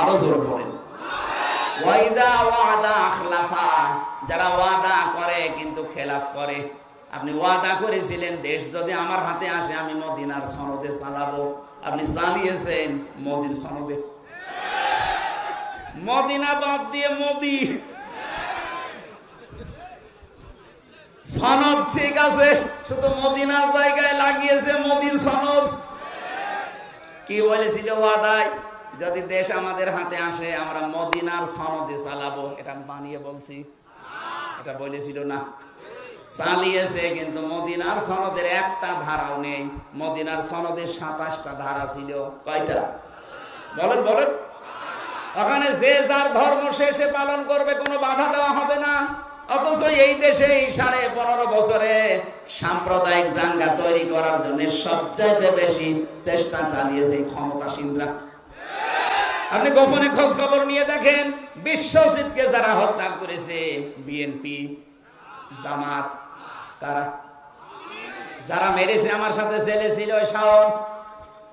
আরও জোর বলেন। ওয়াইদা ওয়াদা যারা ওয়াদা করে কিন্তু খেলাফ করে। আপনি ওয়াদা করেছিলেন, দেশ যদি আমার হাতে আসে, আমি মদিনার সনদে চালাবো। আপনি চালিয়েছেন মোদির সনদে। মদিনা বাদ দিয়ে মোদি। সনদ ঠিক আছে, শুধু মদিনার জায়গায় লাগিয়েছে মোদির সনদ। কি বলেছিল ওয়াদায়? যদি দেশ আমাদের হাতে আসে, আমরা মদিনার সনদে চালাবো। এটা বানিয়ে বলছি। এটা বলেছিল না। চালিয়েছে, কিন্তু মদিনার সনদের একটা ধারাও নেই। মদিনার সনদের সাতাশটা ধারা ছিল। কয়টা? বলেন বলেন। ওখানে যে যার ধর্ম শেষে পালন করবে, কোনো বাধা দেওয়া হবে না। অথচ এই দেশে সাড়ে পনেরো বছরে সাম্প্রদায়িক দাঙ্গা তৈরি করার জন্য সবচাইতে বেশি চেষ্টা চালিয়েছে ক্ষমতাসীনরা। আপনি গোপনে খোঁজ খবর নিয়ে দেখেন বিশ্বজিৎকে যারা হত্যা করেছে বিএনপি জামাত, কারা? যারা মেরেছে, আমার সাথে ছেলে ছিল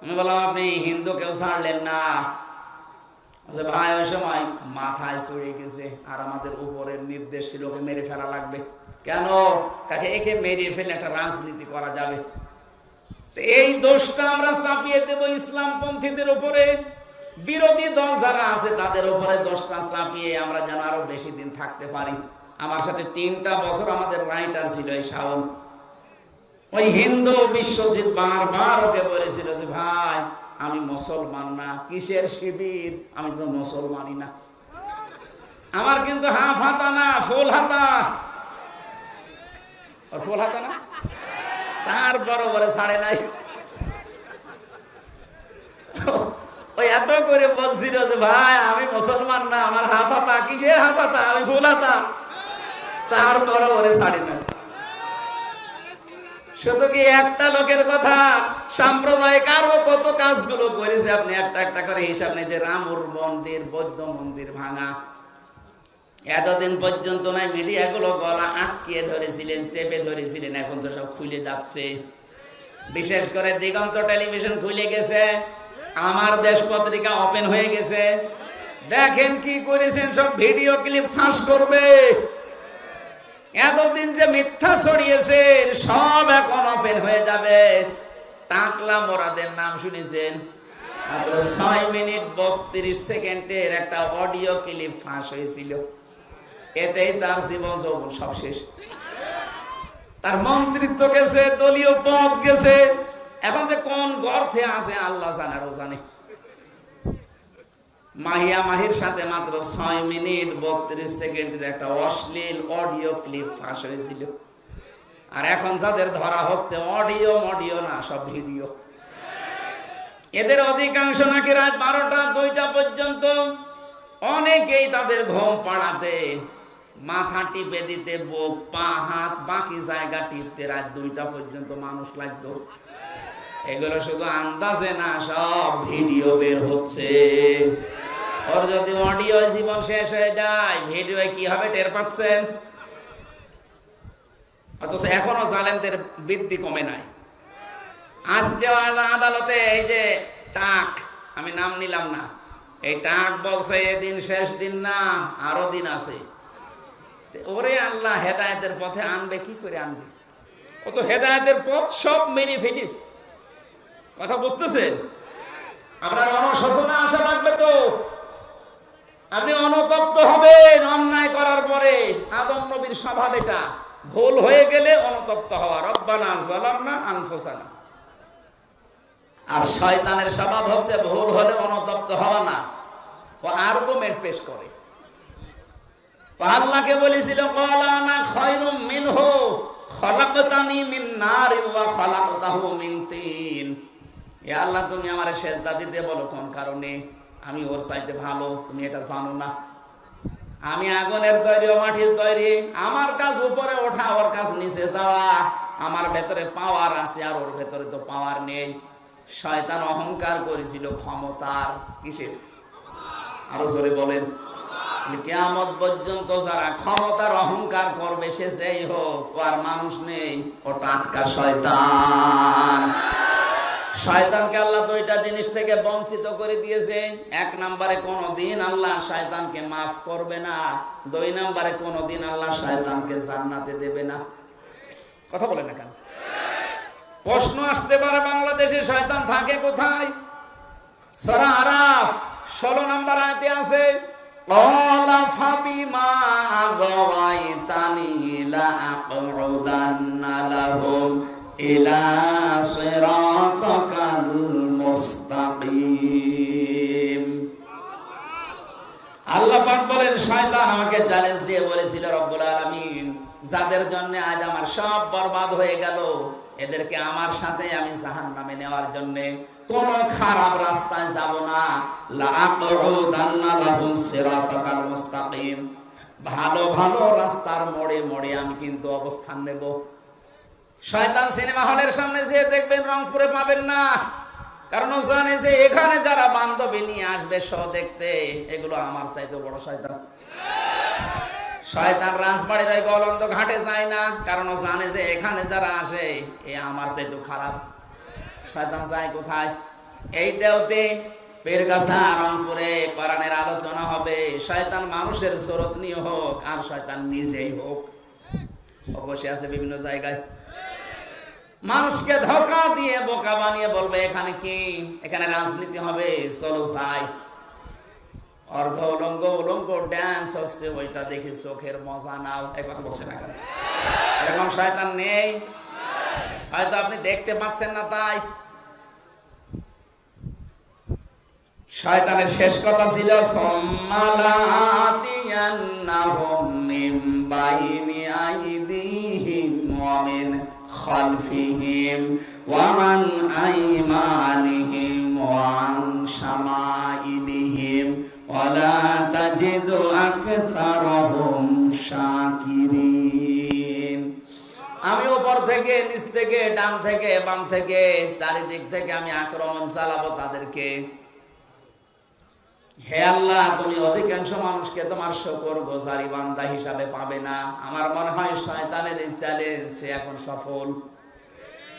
আমি বললাম, আপনি হিন্দু কেউ ছাড়লেন না। আচ্ছা ভাই, ওই সময় মাথায় চড়ে গেছে, আর আমাদের উপরের নির্দেশ ছিল ওকে মেরে ফেলা লাগবে। কেন? কাকে? একে মেরে ফেলে একটা রাজনীতি করা যাবে। এই দোষটা আমরা চাপিয়ে দেব ইসলামপন্থীদের উপরে। বিরোধী দল যারা আছে, তাদের উপরে দোষটা চাপিয়ে আমরা যেন আরও বেশি দিন থাকতে পারি। আমার সাথে তিনটা বছর আমাদের রাইটার ছিল এই শাওন। ওই হিন্দু বিশ্বজিৎ বারবার ওকে বলেছিল যে, ভাই, আমি মুসলমান না, কিসের শিবির? আমি কোনো মুসলমানই না। আমার কিন্তু হাফ হাতা না, ফুল হাতা। ওর ফুল হাতা না? তারপর বলে, ছাড়ে নাই। ওই এত করে বলছিল যে, ভাই, আমি মুসলমান না, আমার হাফ হাতা কিসের হাফ হাতা আমি ফুল হাতা তারপর ওরে ছাড়ে নাই। শুধু কি একটা লোকের কথা? সাম্প্রদায়িক আরও কত কাজগুলো করেছে আপনি একটা একটা করে হিসাব নেই যে রামুর মন্দির, বৌদ্ধ মন্দির ভাঙা। এতদিন পর্যন্ত নাই মিডিয়াগুলো গলা আটকিয়ে ধরেছিলেন, চেপে ধরেছিলেন, এখন তো সব খুলে যাচ্ছে। বিশেষ করে দিগন্ত টেলিভিশন খুলে গেছে। আমার দেশ পত্রিকা ওপেন হয়ে গেছে। দেখেন কি করেছেন, সব ভিডিও ক্লিপ ফাঁস করবে। এতদিন যে মিথ্যা ছড়িয়েছেন, সব এখন ওপেন হয়ে যাবে। টাকলা মোরাদের নাম শুনেছেন? মাত্র ছয় মিনিট বত্রিশ সেকেন্ডের একটা অডিও ক্লিপ ফাঁস হয়েছিল। এতেই তার জীবন যৌবন সব শেষ। তার মন্ত্রিত্ব গেছে, দলীয় পদ গেছে। এখন যে কোন গর্থে আছে, আল্লাহ জানারও জানে। মাহিয়া মাহির সাথে মাত্র ছয় মিনিট বত্রিশ সেকেন্ডের একটা অশ্লীল অডিও ক্লিপ ফাঁস হয়েছিল। আর এখন যাদের ধরা হচ্ছে, অডিও মডিও না, সব ভিডিও। এদের অধিকাংশ নাকি রাত বারোটা, দুইটা পর্যন্ত অনেকেই তাদের ঘুম পাড়াতে, মাথা টিপে দিতে, বুক, পা, হাত, বাকি জায়গা টিপতে রাত দুইটা পর্যন্ত মানুষ লাগতো। এগুলো শুধু আন্দাজে না, সব ভিডিও বের হচ্ছে। ওর যদি অডিও জীবন শেষ হয়ে যায়, ভিডিও কি হবে টের পাচ্ছেন? অথচ এখনও জালেনদের বৃদ্ধি কমে নাই। আজকে আদালতে এই যে টাক, আমি নাম নিলাম না। এই টাক বলছে, এদিন শেষ দিন না, আরও দিন আছে। ওরে আল্লাহ, হেদায়তের পথে আনবে, কি করে আনবে? ও তো হেদায়তের পথ সব মেরে ফেলিস কথা বুঝতেছেন? আপনার অনশোচনা আশা লাগবে তো। আপনি অনুতপ্ত হবেন অন্যায় করার পরে। আদম নবীর স্বভাব এটা। ভুল হয়ে গেলে অনুতপ্ত হওয়া। রব্বানা জালামনা আনফুসানা। আর শয়তানের স্বভাব হচ্ছে ভুল হলে অনুতপ্ত হওয়া না। ও আর্গুমেন্ট পেশ করে। আল্লাহকে বলেছিল কলানা খয়রুম মিনহু, খলাকতানি মিন নারিন ওয়া খলাকতাহু মিন তিন। এ আল্লাহ, তুমি আমার সেজদা দিতে বলো কোন কারণে? আমি ওর চাইতে ভালো, তুমি এটা জানো না। আমি আগুনের তৈরি ও মাটির তৈরি, আমার কাজ উপরে ওঠা, ওর কাজ নিচে যাওয়া। আমার ভেতরে পাওয়ার আছে আর ওর ভেতরে তো পাওয়ার নেই। শয়তান অহংকার করেছিল ক্ষমতার কিসের? আরও জোরে বলেন। কেয়ামত পর্যন্ত যারা ক্ষমতার অহংকার করবে, সে যেই হোক, ও আর মানুষ নেই, ও টাটকা শয়তান। শয়তানকে আল্লাহ দুইটা জিনিস থেকে বঞ্চিত করে দিয়েছে। এক নম্বরে কোনো দিন আল্লাহ শয়তানকে মাফ করবে না। দুই নম্বরে কোনো দিন আল্লাহ শয়তানকে জান্নাতে দেবে না। কথা বলে না কেন? প্রশ্ন আসতে পারে বাংলাদেশে শয়তান থাকে কোথায়? সরা আরাফ, ষোলো নম্বর আয়তে আছে, কলা গবাই তানিলা আকরদান্না إلى صراطك المستقيم আল্লাহ পাক বলেন শয়তান আমাকে চ্যালেঞ্জ দিয়ে বলেছিল রব্বুল আলামিন যাদের জন্য আজ আমার সব বরবাদ হয়ে গেল এদেরকে আমার সাথে আমি জাহান্নামে নেওয়ার জন্য কোন খারাপ রাস্তায় যাব না লাআকুদান্না লাহুম সিরাতাকাল মুস্তাকিম ভালো ভালো রাস্তার মোড়ে মোড়ে আমি কিন্তু অবস্থান নেব শয়তান সিনেমা হলের সামনে যে দেখবেন রংপুরে পাবেন না। কারণ ও জানে যে এখানে যারা বান্ধবী নিয়ে আসবে শো দেখতে, এগুলো আমার চাইতে বড় শয়তান। শয়তান রাজবাড়ির ওই গলন্দ ঘাটে যায় না, কারণ ও জানে যে এখানে যারা আসে, এ আমার চাইতে খারাপ। শয়তান যায় কোথায়? এইটাওতে পীরগাছা রংপুরে কোরআনের আলোচনা হবে। শয়তান মানুষের স্রোত নিয়ে হোক, আর শয়তান নিজেই হোক। বসে আছে বিভিন্ন জায়গায়। মানুষকে ধোকা দিয়ে, বোকা বানিয়ে বলবে, এখানে কি? এখানে রাজনীতি হবে, চলো যাই। অর্ধ উলঙ্গ উলঙ্গ ড্যান্স হচ্ছে, ওইটা দেখে চোখের মজা নাও। এই কথা বলছে না এরকম শয়তান নেই। হয়তো আপনি দেখতে পাচ্ছেন না তাই। শয়তানের শেষ কথা ছিল ফম্মালাতিয়ান্নাহুম মিন বাইনি আইদিহিম মান আইমানিহিম ওয়া আন শামাইলিহিম ওয়া লা তাজিদু আকসারহুম শাকিরিন আমি উপর থেকে, নিচ থেকে, ডান থেকে, বাম থেকে, চারিদিক থেকে আমি আক্রমণ চালাবো তাদেরকে। হে আল্লাহ, তুমি অধিকাংশ মানুষকে তোমার শকর গোজারি বান্দা হিসাবে পাবে না। আমার মনে হয় শয়তানের এই চ্যালেঞ্জ সে এখন সফল।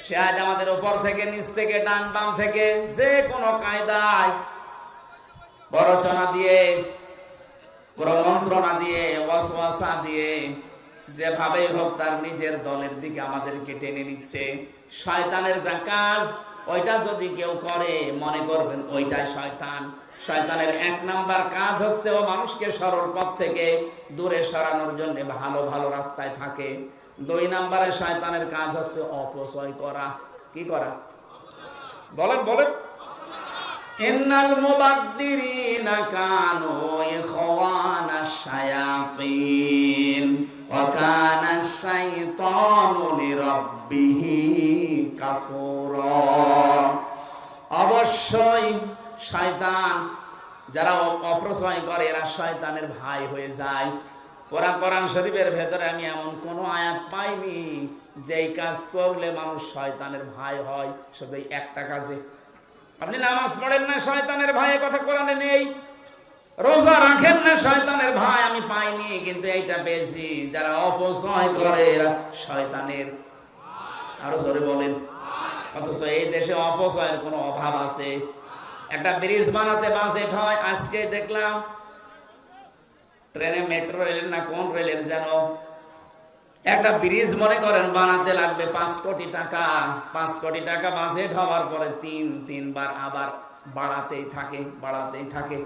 সে আজ আমাদের উপর থেকে, নিচ থেকে, ডান বাম থেকে, যে কোনো কায়দায় বরচনা দিয়ে, কোনো মন্ত্রণা দিয়ে, ওয়াসওয়াসা দিয়ে, যেভাবেই হোক তার নিজের দলের দিকে আমাদেরকে টেনে নিচ্ছে। শয়তানের যা কাজ, ওইটা যদি কেউ করে, মনে করবেন ওইটাই শয়তান। শয়তানের এক নাম্বার কাজ হচ্ছে ও মানুষকে সরল পথ থেকে দূরে সরানোর জন্য ভালো ভালো রাস্তায় থাকে। দুই নাম্বারে শয়তানের কাজ হচ্ছে অপচয় করা। কি করা? বলেন বলেন। ইন্নাল মুবাদ্দিরিনা কানু ইখওয়ানাশ শায়াতিন ওয়া কানা শাইতানু লিরাব্বিহি কাফুরা। অবশ্যই শয়তান। যারা অপচয় করে, এরা শয়তানের ভাই হয়ে যায়। কোরআন কোরআন শরীফের ভেতরে আমি এমন কোনো আয়াত পাইনি যেই কাজ করলে মানুষ শয়তানের ভাই হয়, শুধু একটা কাজে। আপনি নামাজ পড়েন না, শয়তানের ভাইয়ের কথা কোরআনে নেই। রোজা রাখেন না, শয়তানের ভাই আমি পাইনি, কিন্তু এইটা পেয়েছি। যারা অপচয় করে, এরা শয়তানের। আরও জোরে বলেন। অথচ এই দেশে অপচয়ের কোনো অভাব আছে। একটা ব্রিজ বানাতে বাজেট হয়, আজকে দেখলাম ট্রেনে মেট্রো রেলের না কোন রেলের যেন। একটা ব্রিজ মনে করেন বানাতে লাগবে পাঁচ কোটি টাকা, পাঁচ কোটি টাকা বাজেট হওয়ার পরে তিন, তিনবার আবার বাড়াতেই থাকে বাড়াতেই থাকে।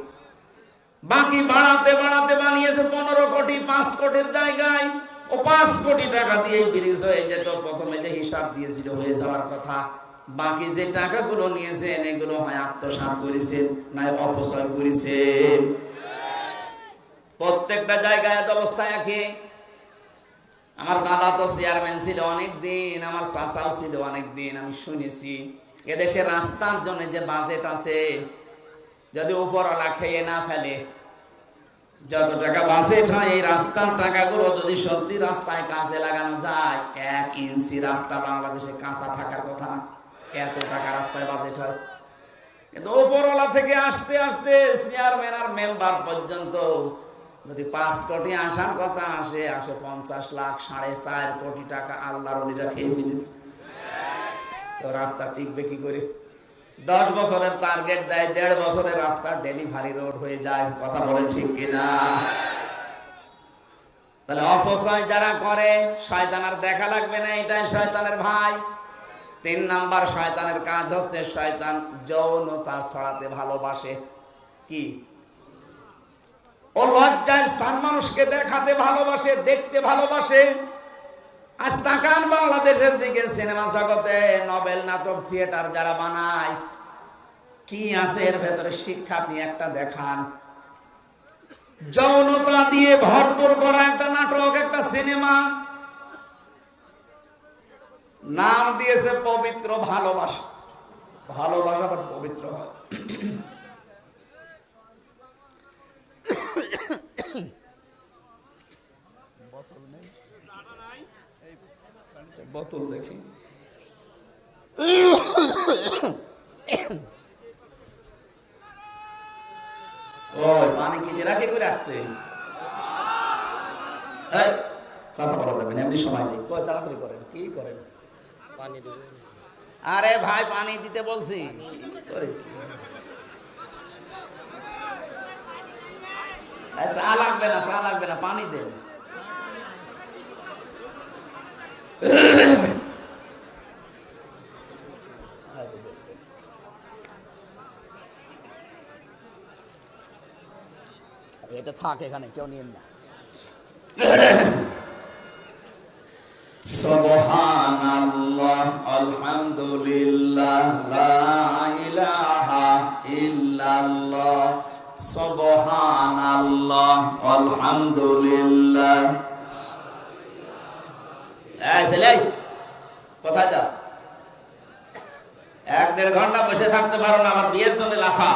বাকি বাড়াতে বাড়াতে বানিয়েছে পনেরো কোটি, পাঁচ কোটির জায়গায়। ও পাঁচ কোটি টাকা দিয়ে ব্রিজ হয়ে যেত, প্রথমে যে হিসাব দিয়েছিল হয়ে যাওয়ার কথা। বাকি যে টাকাগুলো নিয়েছেন, এগুলো হয় আত্মসাৎ করেছেন না অপচয় করেছেন। প্রত্যেকটা জায়গায় অবস্থায় একই। আমার দাদা তো চেয়ারম্যান ছিল অনেক দিন আমার চাচাও ছিল অনেক দিন আমি শুনেছি। এদেশে রাস্তার জন্য যে বাজেট আছে, যদি উপরওয়ালা খেয়ে না ফেলে, যত টাকা বাজেট হয়, এই রাস্তার টাকাগুলো যদি সত্যি রাস্তায় কাজে লাগানো যায়, এক ইঞ্চি রাস্তা বাংলাদেশে কাঁচা থাকার কথা না। এত টাকা রাস্তায় বাজেট হয়। কিন্তু উপরওয়ালা থেকে আসতে আসতে চেয়ারম্যান আর মেম্বার পর্যন্ত যদি পাঁচ কোটি আসার কথা আসে আসে পঞ্চাশ লাখ, সাড়ে চার কোটি টাকা আল্লাহর অলিরা খেয়ে ফেলিস তো রাস্তা টিকবে কি করে? দশ বছরের টার্গেট দেয়, দেড় বছরের রাস্তা ডেলিভারি রোড হয়ে যায়, কথা বলেন ঠিক কিনা? তাহলে অপচয় যারা করে শয়তানের দেখা লাগবে না, এটাই শয়তানের ভাই। তিন নাম্বার শয়তানের কাজ হচ্ছে শয়তান যৌনতা ছড়াতে ভালোবাসে। কি? ও লজ্জায় স্থান মানুষকে দেখাতে ভালোবাসে, দেখতে ভালোবাসে। আজ তাকান বাংলাদেশের দিকে সিনেমা জগতে নবেল নাটক থিয়েটার যারা বানায়, কি আছে এর ভেতরে? শিক্ষা আপনি একটা দেখান। যৌনতা দিয়ে ভরপুর করা একটা নাটক, একটা সিনেমা নাম দিয়েছে পবিত্র ভালোবাসা। ভালোবাসা আবার পবিত্র হয়। বোতল দেখি। ওই পানি কেটে রাখে করে আসছে। কথা বলা যাবে না, এমনি সময় নেই। তাড়াতাড়ি করেন, কি করেন? আরে ভাই পানি দিতে বলছি। চা লাগবে না চা লাগবে না পানি দেন এটা থাক এখানে কেউ নিয়েন না। সুবহানাল্লাহ আলহামদুলিল্লাহ, লা ইলাহা ইল্লাল্লাহ, সুবহানাল্লাহ, আলহামদুলিল্লাহ। এই ছেলে, কোথায় যা? এক দেড় ঘণ্টা বসে থাকতে পারো না আবার বিয়ের জন্য লাফা।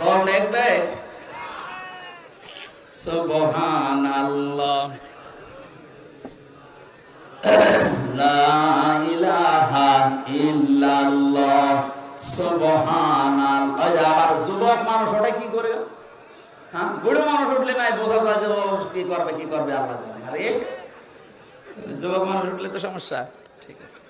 বল দেখবে? সুবহানাল্লাহ। যুবক মানুষ ওটা কি করে? হ্যাঁ? বুড়ো মানুষ উঠলে নাই, বোঝা যায় যে ও কি করবে কি করবে, আল্লাহ জানে। আরে, যুবক মানুষ উঠলে তো সমস্যা। ঠিক আছে।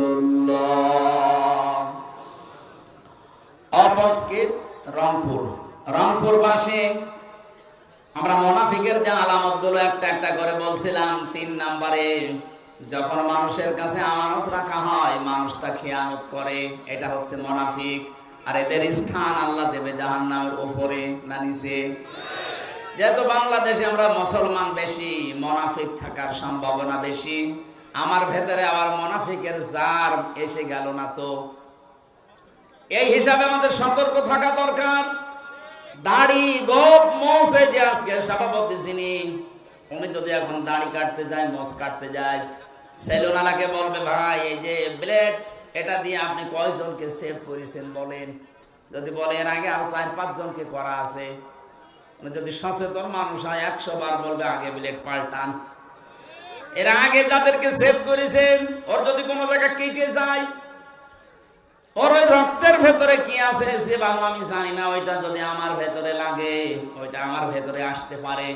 অপজকে রংপুর। রংপুরবাসী, আমরা মোনাফিকের যে আলামতগুলো একটা একটা করে বলছিলাম, তিন নাম্বারে, যখন মানুষের কাছে আমানত রাখা হয়, মানুষ তা খেয়ানত করে। এটা হচ্ছে মোনাফিক। আর এদের স্থান আল্লাহ দেবে জাহান নামের ওপরে না নিচে? যেহেতু বাংলাদেশে আমরা মুসলমান বেশি, মোনাফিক থাকার সম্ভাবনা বেশি, আমার ভেতরে আবার মোনাফিকের জার এসে গেল না তো? এই হিসাবে আমাদের সতর্ক থাকা দরকার। দাড়ি, গোপ, মোসে যে আজকে সভাপতি যিনি, উনি যদি এখন দাড়ি কাটতে যায়, মোস কাটতে যায়, সেলুনালাকে বলবে, ভাই, এই যে ব্লেড, এটা দিয়ে আপনি কয়জনকে সেভ করেছেন বলেন? যদি বলে, এর আগে আরও চার পাঁচ জনকে করা আছে। যদি সচেতন মানুষ হয়, একশো বার বলবে, আগে ব্লেড পাল্টান। এর আগে যাদেরকে সেভ করেছেন, ওর যদি কোনো জায়গা কেটে যায় ওর ওই রক্তের ভেতরে কি আছে সে ভালো, আমি জানি না, ওইটা যদি আমার ভেতরে লাগে, ওইটা আমার ভেতরে আসতে পারে।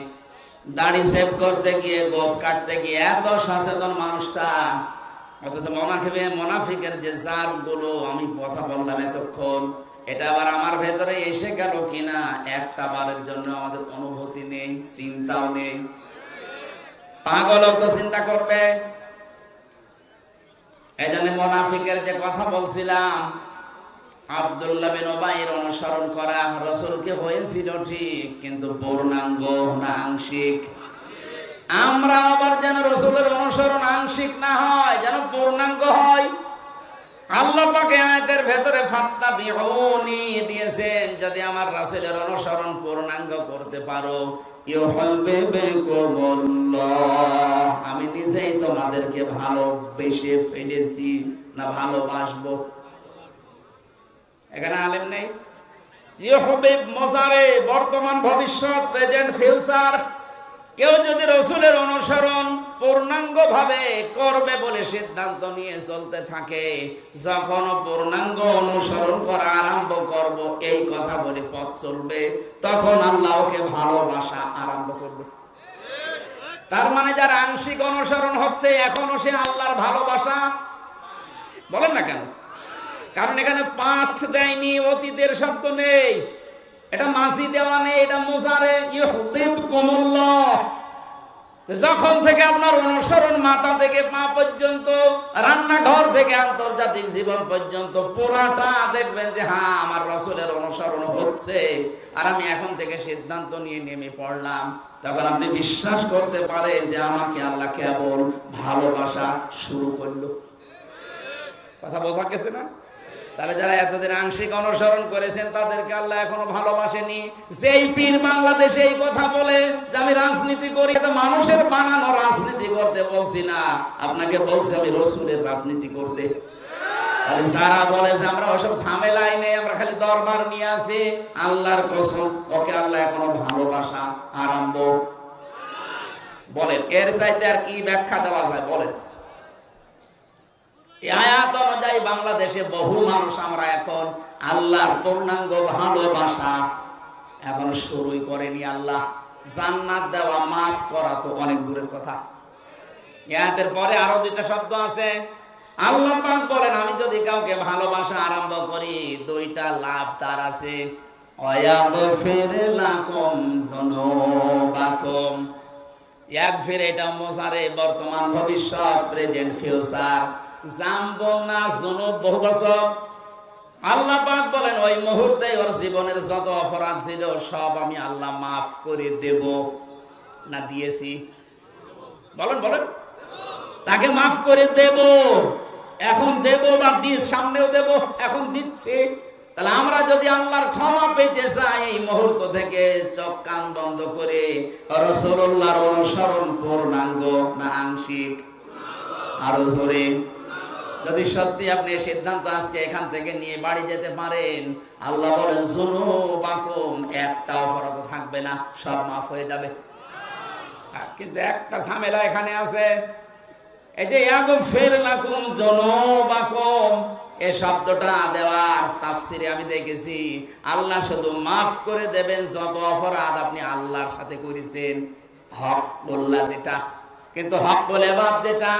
দাড়ি সেভ করতে গিয়ে, গোপ কাটতে গিয়ে, এত সচেতন মানুষটা, অথচ মোনাফিকে মোনাফিকের যে জাতগুলো আমি কথা বললাম এতক্ষণ, এটা আবার আমার ভেতরে এসে গেল কিনা, একটা বারের জন্য আমাদের অনুভূতি নেই, চিন্তাও নেই। পাগলও তো চিন্তা করবে। এজন্য মোনাফিকের যে কথা বলছিলাম আব্দুল্লাহ বিন ওবাইর অনুসরণ করা হয়েছিল ঠিক, কিন্তু পূর্ণাঙ্গ না আংশিক। আমরা আবার যেন অনুসরণ আংশিক না হয়, যেন পূর্ণাঙ্গ হয়। আল্লাহ পাকে আয়াতের ফাত্তা দিয়েছেন, যদি আমার রাসূলের অনুসরণ পূর্ণাঙ্গ করতে পারো। আমি নিজেই তোমাদেরকে ভালোবেসে ফেলেছি না ভালোবাসবো। এখানে আলেম নেই। ইউহাব্বিব মজারে বর্তমান ভবিষ্যৎ, প্রেজেন্ট ফিউচার, কেউ যদি রসুলের অনুসরণ পূর্ণাঙ্গ ভাবে করবে বলে সিদ্ধান্ত নিয়ে চলতে থাকে যখন পূর্ণাঙ্গ অনুসরণ করা আরম্ভ করব, এই কথা বলে পথ চলবে, তখন আল্লাহ ওকে ভালোবাসা আরম্ভ করবে। তার মানে যার আংশিক অনুসরণ হচ্ছে এখনও সে আল্লাহর ভালোবাসা, বলেন না কেন? কারণ এখানে পাস্ট দেয়নি, অতীতের শব্দ নেই। এটা মাসি দেওয়া নেই, এটা মোজারে ইউহিবকুমুল্লাহ যখন থেকে আপনার অনুসরণ মাথা থেকে পা পর্যন্ত, রান্নাঘর থেকে আন্তর্জাতিক জীবন পর্যন্ত, পুরাটা দেখবেন যে হ্যাঁ আমার রসুলের অনুসরণ হচ্ছে। আর আমি এখন থেকে সিদ্ধান্ত নিয়ে নেমে পড়লাম। তখন আপনি বিশ্বাস করতে পারেন যে, আমাকে আল্লাহ কেবল ভালোবাসা শুরু করল। কথা বোঝা গেছে না? তাহলে যারা এতদিন আংশিক অনুসরণ করেছেন, তাদেরকে আল্লাহ এখনও ভালোবাসেনি। যেই পীর বাংলাদেশে এই কথা বলে যে আমি রাজনীতি করি এটা মানুষের বানানো রাজনীতি করতে বলছি না। আপনাকে বলছি আমি রসুলের রাজনীতি করতে। তাহলে যারা বলে যে আমরা ওসব ঝামেলাই নেই, আমরা খালি দরবার নিয়ে আছি, আল্লাহর কসম, ওকে আল্লাহ এখনও ভালোবাসা আরম্ভ। বলেন, এর চাইতে আর কি ব্যাখ্যা দেওয়া যায়? বলেন। আয়াত অনুযায়ী বাংলাদেশে বহু মানুষ আমরা এখন আল্লাহর পূর্ণাঙ্গ ভালোবাসা এখন শুরুই করেনি আল্লাহ। জান্নাত দেওয়া মাফ করা তো অনেক দূরের কথা। এই পরে আরও দুইটা শব্দ আছে। আল্লাহ পাক বলেন, আমি যদি কাউকে ভালোবাসা আরম্ভ করি, দুইটা লাভ তার আছে। এক ফির এটা মোসারে বর্তমান ভবিষ্যৎ, প্রেজেন্ট ফিউচার। জাম্বন না জনব আল্লাহ পাক বলেন, ওই মুহূর্তে ওর জীবনের যত অপরাধ ছিল, সব আমি আল্লাহ মাফ করে দেব। না দিয়েছি। বলেন বলেন। তাকে মাফ করে দেব। এখন দেব বা দিয়ে সামনেও দেব, এখন দিচ্ছি। তাহলে আমরা যদি আল্লাহর ক্ষমা পেতে চাই, এই মুহূর্ত থেকে চোখ কান বন্ধ করে রসুল্লাহর অনুসরণ পূর্ণাঙ্গ না আংশিক? আরও জোরে। যদি সত্যি আপনি সিদ্ধান্ত আজকে এখান থেকে নিয়ে বাড়ি যেতে পারেন, আল্লাহ বলেন জুনু বাকুম একটা অপরাধ থাকবে না, সব মাফ হয়ে যাবে। কিন্তু একটা ঝামেলা এখানে আছে। এই যে ফের জনবাকুম এই শব্দটা দেওয়ার তাফসিরে আমি দেখেছি, আল্লাহ শুধু মাফ করে দেবেন, যত অপরাধ আপনি আল্লাহর সাথে করেছেন, হক বললা যেটা কিন্তু হক বলে বাদ যেটা,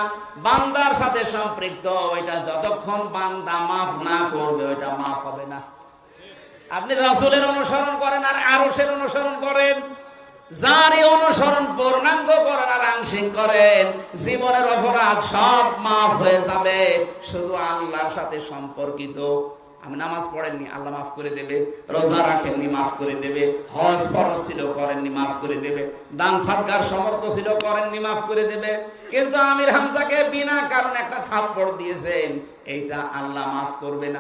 বান্দার সাথে সম্পৃক্ত, ওইটা যতক্ষণ বান্দা মাফ না করবে, ওইটা মাফ হবে না। আপনি রাসূলের অনুসরণ করেন আর আরশের অনুসরণ করেন। যারই অনুসরণ পূর্ণাঙ্গ করেন আর আংশিক করেন, জীবনের অপরাধ সব মাফ হয়ে যাবে, শুধু আল্লাহর সাথে সম্পর্কিত। আমি নামাজ পড়েননি, আল্লাহ মাফ করে দেবে। রোজা রাখেননি, মাফ করে দেবে। হজ ফরজ ছিল, করেননি, মাফ করে দেবে। দান সাদগার সমর্থ ছিল, করেননি, মাফ করে দেবে। কিন্তু আমির হামজাকে বিনা কারণে একটা থাপ্পড় দিয়েছেন। এইটা আল্লাহ মাফ করবে না।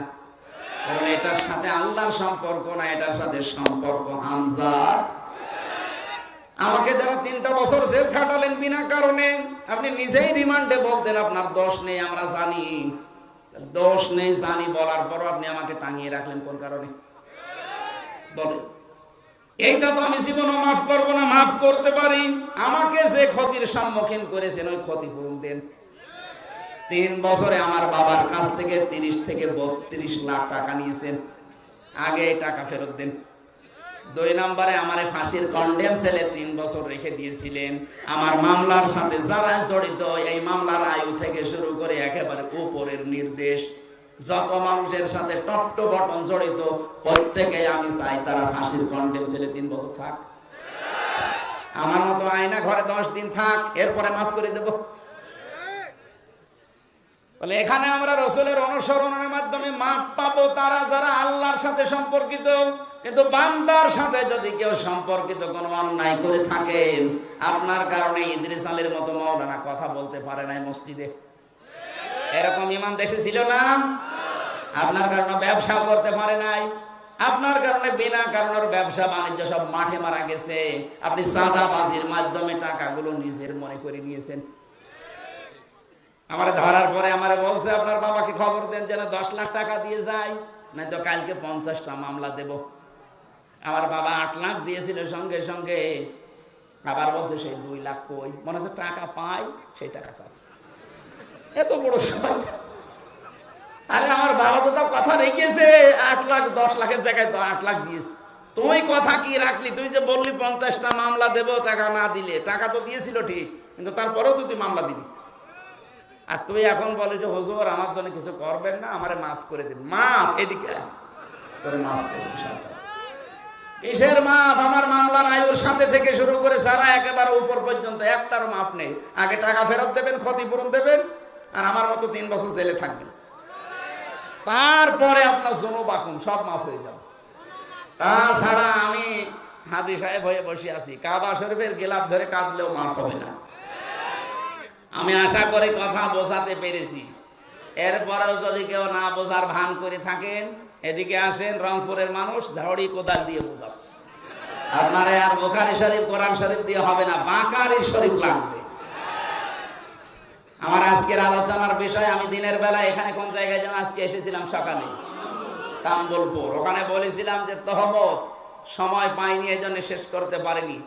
কারণ এটার সাথে আল্লাহর সম্পর্ক না, এটার সাথে সম্পর্ক হামজার আমাকে যারা তিনটা বছর জেল খাটালেন বিনা কারণে, আপনি নিজেই রিমান্ডে বলতেন, আপনার দোষ নেই, আমরা জানি। দোষ নেই জানি, বলার পর আপনি আমাকে টাঙিয়ে রাখলেন কোন কারণে? বলেন। এইটা তো আমি জীবনও মাফ করব না, মাফ করতে পারি। আমাকে যে ক্ষতির সম্মুখীন করেছেন, ওই ক্ষতিপূরণ দেন। তিন বছরে আমার বাবার কাছ থেকে তিরিশ থেকে বত্রিশ লাখ টাকা নিয়েছেন। আগে টাকা ফেরত দেন। দুই নম্বরে আমার ফাঁসির কন্ডেম সেলে তিন বছর রেখে দিয়েছিলেন। আমার মামলার সাথে যারা জড়িত, এই মামলার আয়ু থেকে শুরু করে একেবারে উপরের নির্দেশ। যত মানুষের সাথে টপ টু বটন জড়িত, প্রত্যেকে আমি চাই তারা ফাঁসির কন্ডেম সেলে তিন বছর থাক। আমার মতো আয়না ঘরে দশ দিন থাক, এরপরে মাফ করে দেব। এখানে আমরা রসুলের অনুসরণের মাধ্যমে মাপ পাবো তারা যারা আল্লাহর সাথে সম্পর্কিত। কিন্তু বান্দার সাথে যদি কেউ সম্পর্কিত কোনো অন্যায় করে থাকেন, আপনার কারণে ইদ্রিস আলীর মতো মৌলানা কথা বলতে পারে নাই মসজিদে। এরকম ইমান দেশে ছিল না? আপনার কারণে ব্যবসা করতে পারে নাই। আপনার কারণে বিনা কারণের ব্যবসা বাণিজ্য সব মাঠে মারা গেছে। আপনি সাদা সাদাবাজির মাধ্যমে টাকাগুলো নিজের মনে করে নিয়েছেন। আমার ধরার পরে আমারে বলছে, আপনার বাবাকে খবর দেন যেন দশ লাখ টাকা দিয়ে যায় না তো কালকে পঞ্চাশটা মামলা দেব। আমার বাবা আট লাখ দিয়েছিল সঙ্গে সঙ্গে। আবার বলছে, সেই দুই লাখ কই? মনে হচ্ছে টাকা পাই, সেই টাকা চাচ্ছে। এত বড় সত্য আরে আমার বাবা তো তার কথা রেখেছে, আট লাখ, দশ লাখের জায়গায় তো আট লাখ দিয়েছে। তুই কথা কি রাখলি? তুই যে বললি পঞ্চাশটা মামলা দেবো, টাকা না দিলে, টাকা তো দিয়েছিল ঠিক, কিন্তু তারপরেও তো তুই মামলা দিবি। আর তুই এখন বলে যে, হুজুর, আমার জন্য কিছু করবেন না, আমারে মাফ করে দিন। মাফ, এদিকে। তোরে মাফ করছি, শয়তান। কিসের মাপ? আমার মামলার আয়ুর সাথে থেকে শুরু করে সারা একেবারে উপর পর্যন্ত, একটারও মাপ নেই। আগে টাকা ফেরত দেবেন, ক্ষতিপূরণ দেবেন, আর আমার মতো তিন বছর জেলে থাকবেন। তারপরে আপনার জনু বাকুন সব মাফ হয়ে যাবে। তাছাড়া আমি হাজি সাহেব হয়ে বসে আছি। কাবা শরীফের গেলাপ ধরে কাঁদলেও মাফ হবে না। আমি আশা করি কথা বোঝাতে পেরেছি। এরপরেও যদি কেউ না বোঝার ভান করে থাকেন এদিকে আসেন রংপুরের মানুষ ঝাড়ি কোদাল দিয়ে বোঝাচ্ছে। আপনার আর বোখারি শরীফ, কোরআন শরীফ দিয়ে হবে না, বাঁকারি শরীফ লাগবে। আমার আজকের আলোচনার বিষয়, আমি দিনের বেলা এখানে কোন জায়গায় যেন আজকে এসেছিলাম সকালে? তাম্বলপুর। ওখানে বলেছিলাম যে তহমত সময় পাইনি এই জন্য শেষ করতে পারিনি।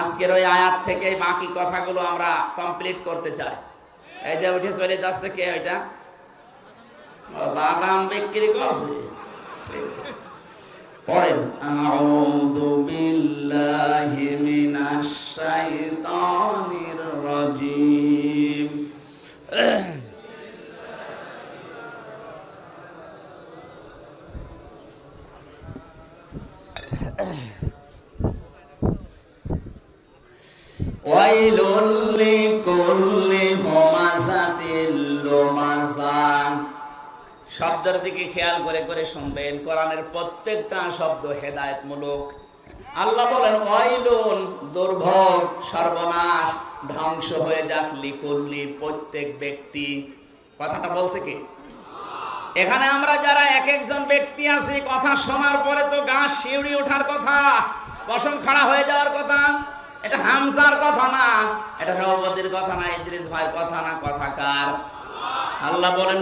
আজকের ওই আয়াত থেকে বাকি কথাগুলো আমরা কমপ্লিট করতে চাই। এই যে উঠে চলে যাচ্ছে কে ওইটা? বাদাম বিক্রি করছে। ঠিক আউযু বিল্লাহি মিনাশ শাইতানির রাজিম। ওয়াইলুল শব্দের দিকে খেয়াল করে করে শুনবেন, কোরআনের প্রত্যেকটা শব্দ হেদায়েতমূলক। আল্লাহ বলেন, ওয়াইলুন দুর্ভোগ, সর্বনাশ, ধ্বংস হয়ে যাক লিকুল্লি প্রত্যেক ব্যক্তি। কথাটা বলছে কি? এখানে আমরা যারা এক একজন ব্যক্তি আছি, কথা শোনার পরে তো গা শিউড়ি ওঠার কথা পশম খাড়া হয়ে যাওয়ার কথা। এটা হামসার কথা না, এটা সভাপতির কথা না, ইদ্রিস ভাইয়ের কথা না কথাকার আল্লাহ বলেন